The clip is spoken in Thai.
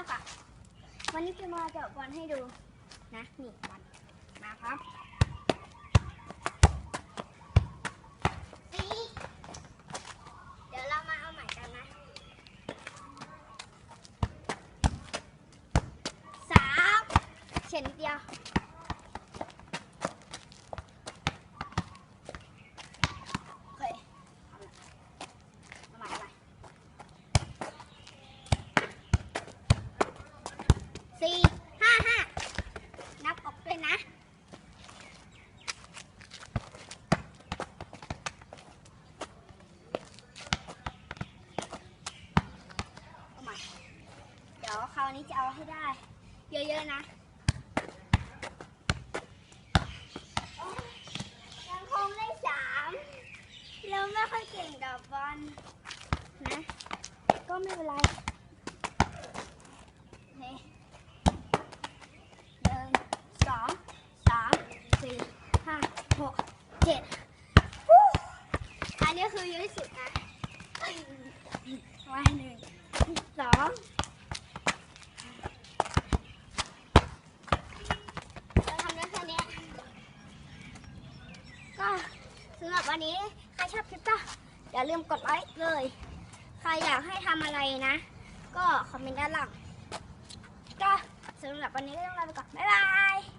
ากับวันนี้พี่มาเจาะบอลให้ดูนะนี่บอลมาครับเดี๋ยวเรามาเอาใหม่กันนะสามเข็นเดียว โอเคเอาใหม่เอาใหม่สี่ห้าห้านับออกด้วยนะ เอาใหม่ เดี๋ยวคราวนี้จะเอาให้ได้ เยอะๆนะยังคงได้สามเราไม่ค่อยเก่งกับบอลนะ ก็ไม่เป็นไรนี่เดินสองสามสี่ห้าหกเจ็ดอันนี้คือเยอะที่สุดนะไว้หนึ่งสองเราทำได้แค่เนี้ย ก็สำหรับวันนี้ใครชอบคลิปก็อย่าลืมกดไลค์เลย ใครอยากให้ทำอะไรนะ ก็คอมเมนต์ด้านล่างก็สำหรับวันนี้ก็ต้องลาไปก่อน บ๊ายบาย